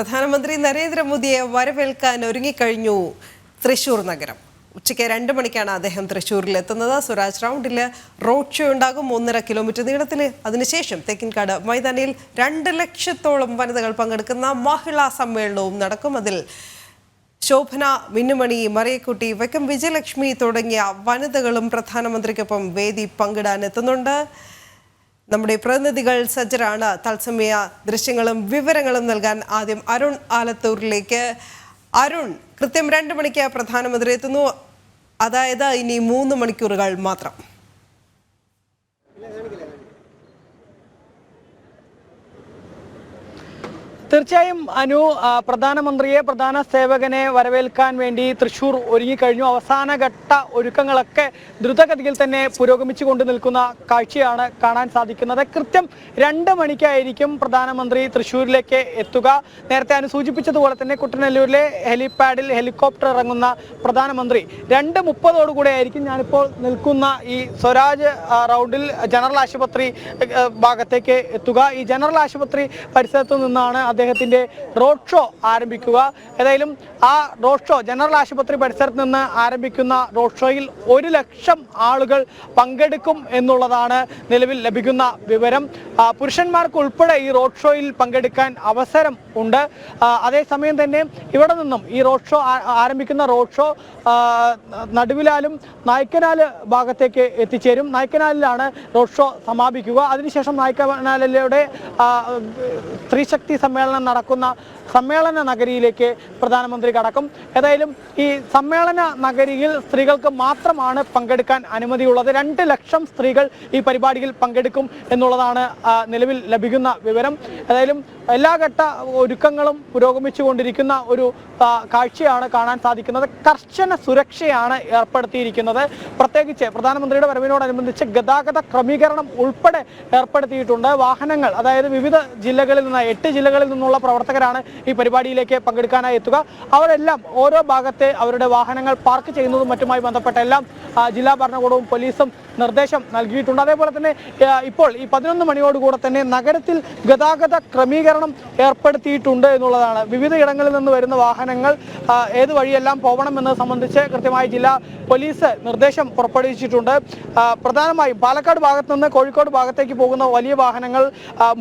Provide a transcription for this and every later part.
പ്രധാനമന്ത്രി നരേന്ദ്രമോദിയെ വരവേൽക്കാൻ ഒരുങ്ങിക്കഴിഞ്ഞു തൃശൂർ നഗരം. ഉച്ചയ്ക്ക് രണ്ട് മണിക്കാണ് അദ്ദേഹം തൃശ്ശൂരിൽ എത്തുന്നത് സ്വരാജ് റൗണ്ടിൽ റോഡ് ഷോ ഉണ്ടാകും. ഒന്നര കിലോമീറ്റർ നീളത്തിൽ അതിനുശേഷം തെക്കിൻകാട് മൈതാനിയിൽ രണ്ട് ലക്ഷത്തോളം വനിതകൾ പങ്കെടുക്കുന്ന മഹിളാ സമ്മേളനവും നടക്കും. അതിൽ ശോഭന മിന്നുമണി മറിയക്കുട്ടി വൈക്കം വിജയലക്ഷ്മി തുടങ്ങിയ വനിതകളും പ്രധാനമന്ത്രിക്കൊപ്പം വേദി പങ്കിടാൻ എത്തുന്നുണ്ട്. നമ്മുടെ പ്രതിനിധികൾ സജ്ജരാണ്. തത്സമയ ദൃശ്യങ്ങളും വിവരങ്ങളും നൽകാൻ ആദ്യം അരുൺ ആലത്തൂരിലേക്ക്. അരുൺ കൃത്യം രണ്ട് മണിക്ക് പ്രധാനമന്ത്രി എത്തുന്നു. അതായത് ഇനി മൂന്ന് മണിക്കൂറുകൾ മാത്രം. തീർച്ചയായും അനു പ്രധാനമന്ത്രിയെ പ്രധാന സേവകനെ വരവേൽക്കാൻ വേണ്ടി തൃശൂർ ഒരുങ്ങിക്കഴിഞ്ഞു. അവസാനഘട്ട ഒരുക്കങ്ങളൊക്കെ ദ്രുതഗതിയിൽ തന്നെ പുരോഗമിച്ചു കൊണ്ട് നിൽക്കുന്ന കാഴ്ചയാണ് കാണാൻ സാധിക്കുന്നത്. കൃത്യം രണ്ട് മണിക്കായിരിക്കും പ്രധാനമന്ത്രി തൃശൂരിലേക്ക് എത്തുക. നേരത്തെ അനു സൂചിപ്പിച്ചതുപോലെ തന്നെ കുട്ടനല്ലൂരിലെ ഹെലിപാഡിൽ ഹെലികോപ്റ്റർ ഇറങ്ങുന്ന പ്രധാനമന്ത്രി. രണ്ട് മുപ്പതോടുകൂടെ ആയിരിക്കും ഞാനിപ്പോൾ നിൽക്കുന്ന ഈ സ്വരാജ് റൗണ്ടിൽ ജനറൽ ആശുപത്രി ഭാഗത്തേക്ക് എത്തുക. ഈ ജനറൽ ആശുപത്രി പരിസരത്ത് നിന്നാണ് അദ്ദേഹത്തിന്റെ റോഡ് ഷോ ആരംഭിക്കുക. ഏതായാലും ആ റോഡ് ഷോ ജനറൽ ആശുപത്രി പരിസരത്ത് നിന്ന് ആരംഭിക്കുന്ന റോഡ് ഷോയിൽ ഒരു ലക്ഷം ആളുകൾ പങ്കെടുക്കും എന്നുള്ളതാണ് നിലവിൽ ലഭിക്കുന്ന വിവരം. പുരുഷന്മാർക്ക് ഉൾപ്പെടെ ഈ റോഡ് ഷോയിൽ പങ്കെടുക്കാൻ അവസരം ഉണ്ട്. അതേസമയം തന്നെ ഇവിടെ നിന്നും ഈ റോഡ് ഷോ ആരംഭിക്കുന്ന റോഡ് ഷോ നടുവിലാലും നായ്ക്കനാല് ഭാഗത്തേക്ക് എത്തിച്ചേരും. നായ്ക്കനാലിലാണ് റോഡ് ഷോ സമാപിക്കുക. അതിനുശേഷം നായ്ക്കനാലിലൂടെ സ്ത്രീശക്തി സമ്മേളനം നടക്കുന്ന സമ്മേളന നഗരിയിലേക്ക് പ്രധാനമന്ത്രി കടക്കും. ഏതായാലും ഈ സമ്മേളന നഗരിയിൽ സ്ത്രീകൾക്ക് മാത്രമാണ് പങ്കെടുക്കാൻ അനുമതിയുള്ളത്. രണ്ട് ലക്ഷം സ്ത്രീകൾ ഈ പരിപാടിയിൽ പങ്കെടുക്കും എന്നുള്ളതാണ് നിലവിൽ ലഭിക്കുന്ന വിവരം. ഏതായാലും എല്ലാ ഘട്ട ഒരുക്കങ്ങളും പുരോഗമിച്ചുകൊണ്ടിരിക്കുന്ന ഒരു കാഴ്ചയാണ് കാണാൻ സാധിക്കുന്നത്. കർശന സുരക്ഷയാണ് ഏർപ്പെടുത്തിയിരിക്കുന്നത്. പ്രത്യേകിച്ച് പ്രധാനമന്ത്രിയുടെ വരവിനോടനുബന്ധിച്ച് ഗതാഗത ക്രമീകരണം ഉൾപ്പെടെ ഏർപ്പെടുത്തിയിട്ടുണ്ട്. വാഹനങ്ങൾ അതായത് വിവിധ ജില്ലകളിൽ നിന്ന് എട്ട് ജില്ലകളിൽ നിന്നുള്ള പ്രവർത്തകരാണ് ഈ പരിപാടിയിലേക്ക് പങ്കെടുക്കാനായി എത്തുക. അവരെല്ലാം ഓരോ ഭാഗത്തെ അവരുടെ വാഹനങ്ങൾ പാർക്ക് ചെയ്യുന്നതും മറ്റുമായി ബന്ധപ്പെട്ട എല്ലാം ജില്ലാ ഭരണകൂടവും പോലീസും നിർദ്ദേശം നൽകിയിട്ടുണ്ട്. അതേപോലെ തന്നെ ഇപ്പോൾ ഈ പതിനൊന്ന് മണിയോടുകൂടെ തന്നെ നഗരത്തിൽ ഗതാഗത ക്രമീകരണം ഏർപ്പെടുത്തിയിട്ടുണ്ട് എന്നുള്ളതാണ്. വിവിധ ഇടങ്ങളിൽ നിന്ന് വരുന്ന വാഹനങ്ങൾ ഏത് വഴിയെല്ലാം പോകണം എന്നത് സംബന്ധിച്ച് കൃത്യമായി ജില്ലാ പോലീസ് നിർദ്ദേശം പുറപ്പെടുവിച്ചിട്ടുണ്ട്. പ്രധാനമായും പാലക്കാട് ഭാഗത്ത് നിന്ന് കോഴിക്കോട് ഭാഗത്തേക്ക് പോകുന്ന വലിയ വാഹനങ്ങൾ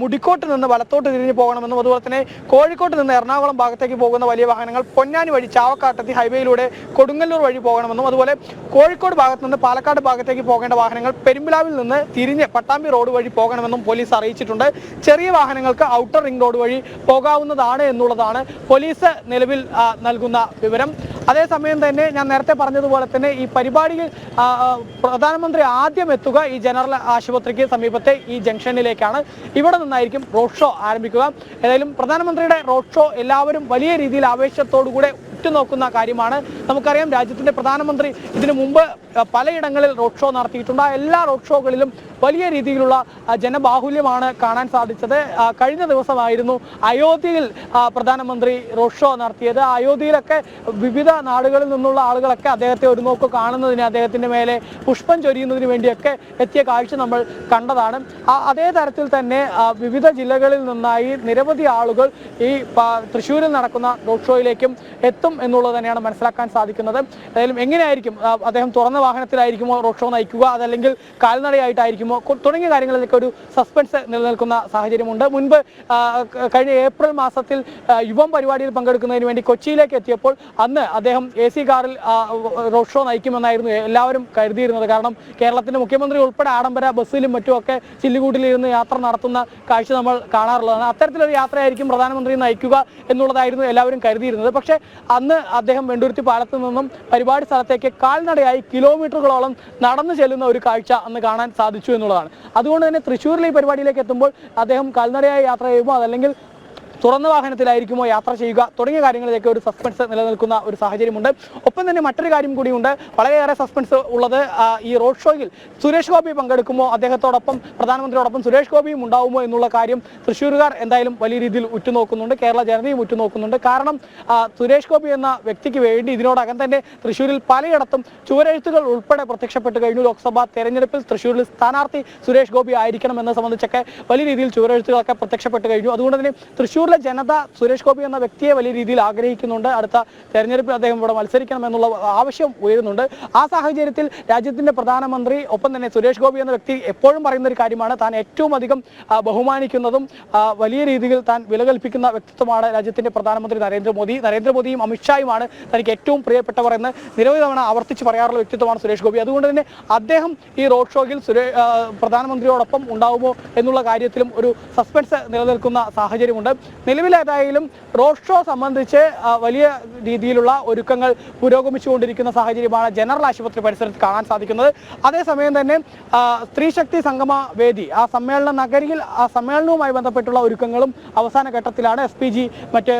മുടിക്കോട്ട് നിന്ന് വലത്തോട്ട് തിരിഞ്ഞു പോകണമെന്നും അതുപോലെ തന്നെ കോഴിക്കോട്ട് നിന്ന് എറണാകുളം ഭാഗത്തേക്ക് പോകുന്ന വലിയ വാഹനങ്ങൾ പൊന്നാനി വഴി ചാവക്കാട്ടെത്തി ഹൈവേയിലൂടെ കൊടുങ്ങല്ലൂർ വഴി പോകണമെന്നും അതുപോലെ കോഴിക്കോട് ഭാഗത്ത് നിന്ന് പാലക്കാട് ഭാഗത്തേക്ക് പോകേണ്ട വാഹനങ്ങൾ പെരുമ്പിലാവിൽ നിന്ന് തിരിഞ്ഞ് പട്ടാമ്പി റോഡ് വഴി പോകണമെന്നും പോലീസ് അറിയിച്ചിട്ടുണ്ട്. ചെറിയ വാഹനങ്ങൾക്ക് ഔട്ടർ റിംഗ് റോഡ് വഴി പോകാവുന്നതാണ് എന്നുള്ളതാണ് പോലീസ് നിലവിൽ നൽകുന്ന വിവരം. അതേസമയം തന്നെ ഞാൻ നേരത്തെ പറഞ്ഞതുപോലെ തന്നെ ഈ പരിപാടിയിൽ പ്രധാനമന്ത്രി ആദ്യം എത്തുക ഈ ജനറൽ ആശുപത്രിക്ക് സമീപത്തെ ഈ ജംഗ്ഷനിലേക്കാണ്. ഇവിടെ നിന്നായിരിക്കും റോഡ് ഷോ ആരംഭിക്കുക. ഏതായാലും പ്രധാനമന്ത്രിയുടെ റോഡ് ഷോ എല്ലാവരും വലിയ രീതിയിൽ ആവേശത്തോടുകൂടെ ഉറ്റുനോക്കുന്ന കാര്യമാണ്. നമുക്കറിയാം രാജ്യത്തിന്റെ പ്രധാനമന്ത്രി ഇതിനു മുമ്പ് പലയിടങ്ങളിൽ റോഡ് ഷോ നടത്തിയിട്ടുണ്ട്. ആ എല്ലാ റോഡ് ഷോകളിലും വലിയ രീതിയിലുള്ള ജനബാഹുല്യമാണ് കാണാൻ സാധിച്ചത്. കഴിഞ്ഞ ദിവസമായിരുന്നു അയോധ്യയിൽ പ്രധാനമന്ത്രി റോഡ് ഷോ നടത്തിയത്. അയോധ്യയിലൊക്കെ വിവിധ നാടുകളിൽ നിന്നുള്ള ആളുകളൊക്കെ അദ്ദേഹത്തെ ഒരു നോക്ക് കാണുന്നതിന് അദ്ദേഹത്തിന്റെ മേലെ പുഷ്പം ചൊരിയുന്നതിന് വേണ്ടിയൊക്കെ എത്തിയ കാഴ്ച നമ്മൾ കണ്ടതാണ്. അതേ തരത്തിൽ തന്നെ വിവിധ ജില്ലകളിൽ നിന്നായി നിരവധി ആളുകൾ ഈ തൃശ്ശൂരിൽ നടക്കുന്ന റോഡ് ഷോയിലേക്കും എത്തും. എന്നുള്ളത് തന്നെയാണ് മനസ്സിലാക്കാൻ സാധിക്കുന്നത്. ഏതായാലും എങ്ങനെയായിരിക്കും അദ്ദേഹം തുറന്ന വാഹനത്തിലായിരിക്കുമോ റോഡ് ഷോ നയിക്കുക അതല്ലെങ്കിൽ കാൽനടയായിട്ടായിരിക്കുമോ തുടങ്ങിയ കാര്യങ്ങളിലൊക്കെ ഒരു സസ്പെൻസ് നിലനിൽക്കുന്ന സാഹചര്യമുണ്ട്. മുൻപ് കഴിഞ്ഞ ഏപ്രിൽ മാസത്തിൽ യുവം പരിപാടിയിൽ പങ്കെടുക്കുന്നതിന് വേണ്ടി കൊച്ചിയിലേക്ക് എത്തിയപ്പോൾ അന്ന് അദ്ദേഹം എ സി കാറിൽ റോഡ് ഷോ നയിക്കുമെന്നായിരുന്നു എല്ലാവരും കരുതിയിരുന്നത്. കാരണം കേരളത്തിന്റെ മുഖ്യമന്ത്രി ഉൾപ്പെടെ ആഡംബര ബസ്സിലും മറ്റുമൊക്കെ ചില്ലുകൂട്ടിലിരുന്ന് യാത്ര നടത്തുന്ന കാഴ്ച നമ്മൾ കാണാറുള്ളതാണ്. അത്തരത്തിലൊരു യാത്രയായിരിക്കും പ്രധാനമന്ത്രി നയിക്കുക എന്നുള്ളതായിരുന്നു എല്ലാവരും കരുതിയിരുന്നത്. പക്ഷേ അന്ന് അദ്ദേഹം വെണ്ടുരുത്തി പാലത്ത് നിന്നും പരിപാടി സ്ഥലത്തേക്ക് കാൽനടയായി കിലോമീറ്ററുകളോളം നടന്നു ചെല്ലുന്ന ഒരു കാഴ്ച അന്ന് കാണാൻ സാധിച്ചു എന്നുള്ളതാണ്. അതുകൊണ്ട് തന്നെ തൃശ്ശൂരിലെ ഈ പരിപാടിയിലേക്ക് എത്തുമ്പോൾ അദ്ദേഹം കാൽനടയായി യാത്ര ചെയ്യുമ്പോൾ അതല്ലെങ്കിൽ തുറന്ന വാഹനത്തിലായിരിക്കുമോ യാത്ര ചെയ്യുക തുടങ്ങിയ കാര്യങ്ങളിലേക്ക് ഒരു സസ്പെൻസ് നിലനിൽക്കുന്ന ഒരു സാഹചര്യമുണ്ട്. ഒപ്പം തന്നെ മറ്റൊരു കാര്യം കൂടിയുണ്ട്. വളരെയേറെ സസ്പെൻസ് ഉള്ളത് ഈ റോഡ് ഷോയിൽ സുരേഷ് ഗോപി പങ്കെടുക്കുമോ? അദ്ദേഹത്തോടൊപ്പം പ്രധാനമന്ത്രിയോടൊപ്പം സുരേഷ് ഗോപിയും ഉണ്ടാവുമോ എന്നുള്ള കാര്യം തൃശ്ശൂരുകാർ എന്തായാലും വലിയ രീതിയിൽ ഉറ്റുനോക്കുന്നുണ്ട്. കേരള ജനതയും ഉറ്റുനോക്കുന്നുണ്ട്. കാരണം സുരേഷ് ഗോപി എന്ന വ്യക്തിക്ക് വേണ്ടി ഇതിനോടകം തന്നെ തൃശ്ശൂരിൽ പലയിടത്തും ചുവരെഴുത്തുകൾ ഉൾപ്പെടെ പ്രത്യക്ഷപ്പെട്ട് കഴിഞ്ഞു. ലോക്സഭാ തെരഞ്ഞെടുപ്പിൽ തൃശ്ശൂരിൽ സ്ഥാനാർത്ഥി സുരേഷ് ഗോപി ആയിരിക്കണം എന്നത് സംബന്ധിച്ചൊക്കെ വലിയ രീതിയിൽ ചുവരെഴുത്തുകളൊക്കെ പ്രത്യക്ഷപ്പെട്ട് കഴിഞ്ഞു. അതുകൊണ്ട് തന്നെ തൃശ്ശൂർ തൃശ്ശൂരിലെ ജനത സുരേഷ് ഗോപി എന്ന വ്യക്തിയെ വലിയ രീതിയിൽ ആഗ്രഹിക്കുന്നുണ്ട്. അടുത്ത തെരഞ്ഞെടുപ്പിൽ അദ്ദേഹം ഇവിടെ മത്സരിക്കണം എന്നുള്ള ആവശ്യം ഉയരുന്നുണ്ട്. ആ സാഹചര്യത്തിൽ രാജ്യത്തിന്റെ പ്രധാനമന്ത്രി ഒപ്പം തന്നെ സുരേഷ് ഗോപി എന്ന വ്യക്തി എപ്പോഴും പറയുന്ന ഒരു കാര്യമാണ് താൻ ഏറ്റവും അധികം ബഹുമാനിക്കുന്നതും വലിയ രീതിയിൽ താൻ വിലകൽപ്പിക്കുന്ന വ്യക്തിത്വമാണ് രാജ്യത്തിന്റെ പ്രധാനമന്ത്രി നരേന്ദ്രമോദി. നരേന്ദ്രമോദിയും അമിത്ഷായുമാണ് തനിക്ക് ഏറ്റവും പ്രിയപ്പെട്ടവർ എന്ന് നിരവധി തവണ ആവർത്തിച്ച് പറയാറുള്ള വ്യക്തിത്വമാണ് സുരേഷ് ഗോപി. അതുകൊണ്ട് തന്നെ അദ്ദേഹം ഈ റോഡ് ഷോയിൽ സുരേ പ്രധാനമന്ത്രിയോടൊപ്പം ഉണ്ടാവുമോ എന്നുള്ള കാര്യത്തിലും ഒരു സസ്പെൻസ് നിലനിൽക്കുന്ന സാഹചര്യമുണ്ട്. നിലവിലേതായാലും റോഡ് ഷോ സംബന്ധിച്ച് വലിയ രീതിയിലുള്ള ഒരുക്കങ്ങൾ പുരോഗമിച്ചുകൊണ്ടിരിക്കുന്ന സാഹചര്യമാണ് ജനറൽ ആശുപത്രി പരിസരത്ത് കാണാൻ സാധിക്കുന്നത്. അതേസമയം തന്നെ സ്ത്രീ സ്ത്രീശക്തി സംഗമ വേദി ആ സമ്മേളന നഗരിയിൽ ആ സമ്മേളനവുമായി ബന്ധപ്പെട്ടുള്ള ഒരുക്കങ്ങളും അവസാന ഘട്ടത്തിലാണ്. എസ് പി ജി മറ്റ്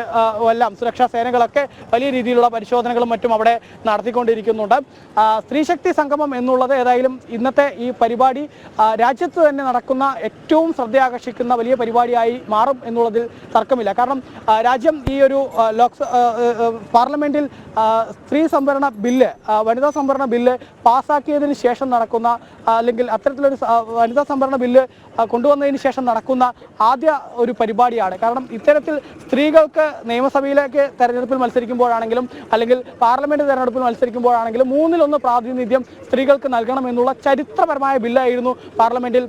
എല്ലാം സുരക്ഷാ സേനകളൊക്കെ വലിയ രീതിയിലുള്ള പരിശോധനകളും മറ്റും അവിടെ നടത്തിക്കൊണ്ടിരിക്കുന്നുണ്ട്. സ്ത്രീ സ്ത്രീശക്തി സംഗമം എന്നുള്ളത് ഏതായാലും ഇന്നത്തെ ഈ പരിപാടി രാജ്യത്ത് തന്നെ നടക്കുന്ന ഏറ്റവും ശ്രദ്ധയാകർഷിക്കുന്ന വലിയ പരിപാടിയായി മാറും എന്നുള്ളതിൽ തർക്കമില്ല കാരണം രാജ്യം ഈ ഒരു ലോക്സ പാർലമെന്റിൽ സ്ത്രീ സംവരണ ബില്ല് വനിതാ സംവരണ ബില്ല് പാസ്സാക്കിയതിന് ശേഷം നടക്കുന്ന അല്ലെങ്കിൽ അത്തരത്തിലൊരു വനിതാ സംവരണ ബില്ല് കൊണ്ടുവന്നതിന് ശേഷം നടക്കുന്ന ആദ്യ ഒരു പരിപാടിയാണ്. കാരണം ഇത്തരത്തിൽ സ്ത്രീകൾക്ക് നിയമസഭയിലേക്ക് തെരഞ്ഞെടുപ്പിൽ മത്സരിക്കുമ്പോഴാണെങ്കിലും അല്ലെങ്കിൽ പാർലമെന്റ് തെരഞ്ഞെടുപ്പിൽ മത്സരിക്കുമ്പോഴാണെങ്കിലും മൂന്നിലൊന്ന് പ്രാതിനിധ്യം സ്ത്രീകൾക്ക് നൽകണം എന്നുള്ള ചരിത്രപരമായ ബില്ലായിരുന്നു പാർലമെന്റിൽ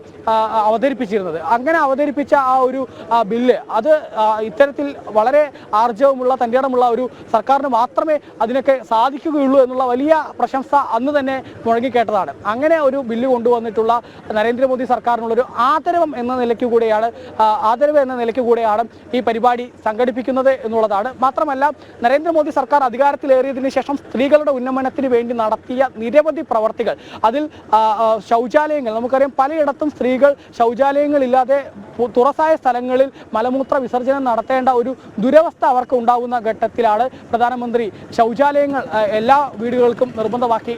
അവതരിപ്പിച്ചിരുന്നത്. അങ്ങനെ അവതരിപ്പിച്ച ആ ഒരു ബില്ല് അത് ഇത്തരത്തിൽ വളരെ ആർജവമുള്ള തന്റേടമുള്ള ഒരു സർക്കാരിന് മാത്രമേ അതിനൊക്കെ സാധിക്കുകയുള്ളൂ എന്നുള്ള വലിയ പ്രശംസ അന്ന് തന്നെ മുഴങ്ങിക്കേട്ടതാണ്. അങ്ങനെ ഒരു ബില്ല് കൊണ്ടുവന്നിട്ടുള്ള നരേന്ദ്രമോദി സർക്കാരിനുള്ളൊരു ആദരവം എന്ന നിലയ്ക്ക് കൂടെയാണ് ആദരവ് എന്ന നിലയ്ക്ക് കൂടെയാണ് ഈ പരിപാടി സംഘടിപ്പിക്കുന്നത് എന്നുള്ളതാണ്. മാത്രമല്ല നരേന്ദ്രമോദി സർക്കാർ അധികാരത്തിലേറിയതിനു ശേഷം സ്ത്രീകളുടെ ഉന്നമനത്തിന് വേണ്ടി നടത്തിയ നിരവധി പ്രവർത്തികൾ. അതിൽ ശൗചാലയങ്ങൾ നമുക്കറിയാം പലയിടത്തും സ്ത്രീകൾ ശൗചാലയങ്ങളില്ലാതെ തുറസായ സ്ഥലങ്ങളിൽ മലമൂത്ര വിസർജനം നടത്തേണ്ട ഒരു ദുരവസ്ഥ അവർക്ക് ഉണ്ടാകുന്ന ഘട്ടത്തിലാണ് പ്രധാനമന്ത്രി ശൗചാലയങ്ങൾ എല്ലാ വീടുകൾക്കും നിർബന്ധമാക്കി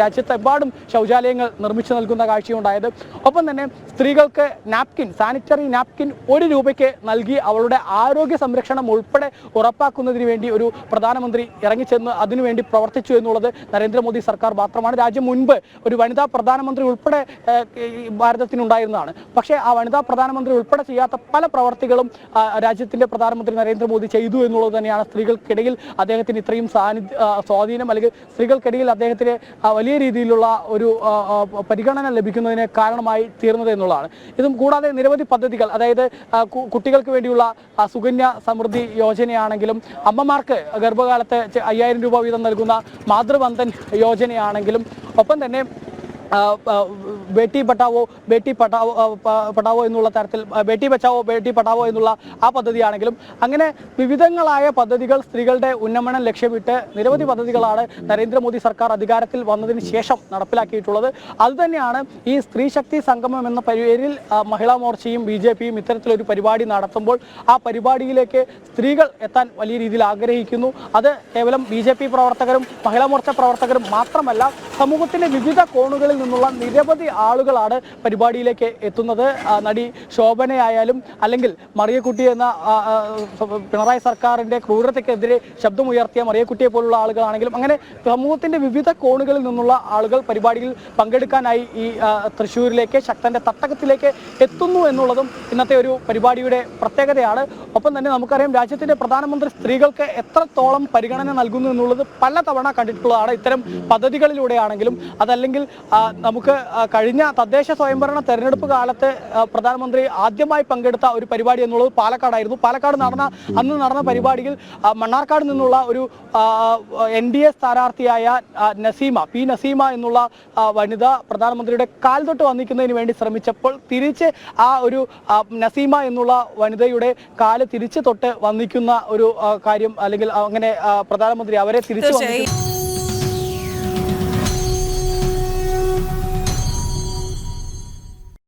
രാജ്യത്തെമ്പാടും ശൗചാലയങ്ങൾ നിർമ്മിച്ചു നൽകുന്ന കാഴ്ചയുണ്ടായത്. ഒപ്പം തന്നെ സ്ത്രീകൾക്ക് നാപ്കിൻ സാനിറ്ററി നാപ്കിൻ ഒരു രൂപയ്ക്ക് നൽകി അവളുടെ ആരോഗ്യ സംരക്ഷണം ഉൾപ്പെടെ ഉറപ്പാക്കുന്നതിന് വേണ്ടി ഒരു പ്രധാനമന്ത്രി ഇറങ്ങിച്ചെന്ന് അതിനുവേണ്ടി പ്രവർത്തിച്ചു എന്നുള്ളത് നരേന്ദ്രമോദി സർക്കാർ മാത്രമാണ്. രാജ്യം മുൻപ് ഒരു വനിതാ പ്രധാനമന്ത്രി ഉൾപ്പെടെ ഭാരതത്തിനുണ്ടായിരുന്നതാണ്. പക്ഷേ ആ വനിതാ പ്രധാനമന്ത്രി ഉൾപ്പെടെ ചെയ്യാത്ത പല പ്രവർത്തികളും രാജ്യത്തിന്റെ പ്രധാനമന്ത്രി നരേന്ദ്രമോദി ചെയ്തു എന്നുള്ളത് തന്നെയാണ് സ്ത്രീകൾക്കിടയിൽ അദ്ദേഹത്തിന് ഇത്രയും സ്വാധീനം അല്ലെങ്കിൽ സ്ത്രീകൾക്കിടയിൽ അദ്ദേഹത്തിന് വലിയ രീതിയിലുള്ള ഒരു പരിഗണന ലഭിക്കുന്നതിന് കാരണമായി തീർന്നത് എന്നുള്ളതാണ്. ഇതും കൂടാതെ നിരവധി പദ്ധതികൾ അതായത് കുട്ടികൾക്ക് വേണ്ടിയുള്ള സുകന്യ സമൃദ്ധി യോജനയാണെങ്കിലും അമ്മമാർക്ക് ഗർഭകാലത്ത് അയ്യായിരം രൂപ വീതം നൽകുന്ന മാതൃബന്ധൻ യോജനയാണെങ്കിലും ഒപ്പം തന്നെ ബേട്ടി പഠാവോ ബേട്ടി പട്ടാവോ പ- പഠാവോ എന്നുള്ള തരത്തിൽ ബേട്ടി ബച്ചാവോ ബേട്ടി പഠാവോ എന്നുള്ള ആ പദ്ധതിയാണെങ്കിലും അങ്ങനെ വിവിധങ്ങളായ പദ്ധതികൾ സ്ത്രീകളുടെ ഉന്നമനം ലക്ഷ്യമിട്ട് നിരവധി പദ്ധതികളാണ് നരേന്ദ്രമോദി സർക്കാർ അധികാരത്തിൽ വന്നതിന് ശേഷം നടപ്പിലാക്കിയിട്ടുള്ളത്. അതുതന്നെയാണ് ഈ സ്ത്രീ ശക്തി സംഗമം എന്ന പേരിൽ മഹിളാ മോർച്ചയും ബി ജെ പിയും ഇത്തരത്തിലൊരു പരിപാടി നടത്തുമ്പോൾ ആ പരിപാടിയിലേക്ക് സ്ത്രീകൾ എത്താൻ വലിയ രീതിയിൽ ആഗ്രഹിക്കുന്നു. അത് കേവലം ബി പ്രവർത്തകരും മഹിളാ മോർച്ച പ്രവർത്തകരും മാത്രമല്ല സമൂഹത്തിന്റെ വിവിധ കോണുകളിൽ നിന്നുള്ള നിരവധി ആളുകളാണ് പരിപാടിയിലേക്ക് എത്തുന്നത്. നടി ശോഭനയായാലും അല്ലെങ്കിൽ മറിയക്കുട്ടി എന്ന പിണറായി സർക്കാരിന്റെ ക്രൂരതയ്ക്കെതിരെ ശബ്ദമുയർത്തിയ മറിയക്കുട്ടിയെ പോലുള്ള ആളുകളാണെങ്കിലും അങ്ങനെ സമൂഹത്തിന്റെ വിവിധ കോണുകളിൽ നിന്നുള്ള ആളുകൾ പരിപാടിയിൽ പങ്കെടുക്കാനായി ഈ തൃശ്ശൂരിലേക്ക് ശക്തന്റെ തട്ടകത്തിലേക്ക് എത്തുന്നു എന്നുള്ളതും ഇന്നത്തെ ഒരു പരിപാടിയുടെ പ്രത്യേകതയാണ്. ഒപ്പം തന്നെ നമുക്കറിയാം രാജ്യത്തിന്റെ പ്രധാനമന്ത്രി സ്ത്രീകൾക്ക് എത്രത്തോളം പരിഗണന നൽകുന്നു എന്നുള്ളത് പലതവണ കണ്ടിട്ടുള്ളതാണ്. ഇത്തരം പദ്ധതികളിലൂടെയാണെങ്കിലും അതല്ലെങ്കിൽ നമുക്ക് കഴിഞ്ഞ തദ്ദേശ സ്വയംഭരണ തെരഞ്ഞെടുപ്പ് കാലത്ത് പ്രധാനമന്ത്രി ആദ്യമായി പങ്കെടുത്ത ഒരു പരിപാടി എന്നുള്ളത് പാലക്കാടായിരുന്നു. പാലക്കാട് നടന്ന അന്ന് നടന്ന പരിപാടിയിൽ മണ്ണാർക്കാട് നിന്നുള്ള ഒരു എൻ ഡി എ സ്ഥാനാർത്ഥിയായ നസീമ പി നസീമ എന്നുള്ള വനിത പ്രധാനമന്ത്രിയുടെ കാൽ തൊട്ട് വന്നിക്കുന്നതിന് വേണ്ടി ശ്രമിച്ചപ്പോൾ തിരിച്ച് ആ ഒരു നസീമ എന്നുള്ള വനിതയുടെ കാൽ തിരിച്ച് തൊട്ട് വന്നിക്കുന്ന ഒരു കാര്യം അല്ലെങ്കിൽ അങ്ങനെ പ്രധാനമന്ത്രി അവരെ തിരിച്ചു തീർച്ചയായും.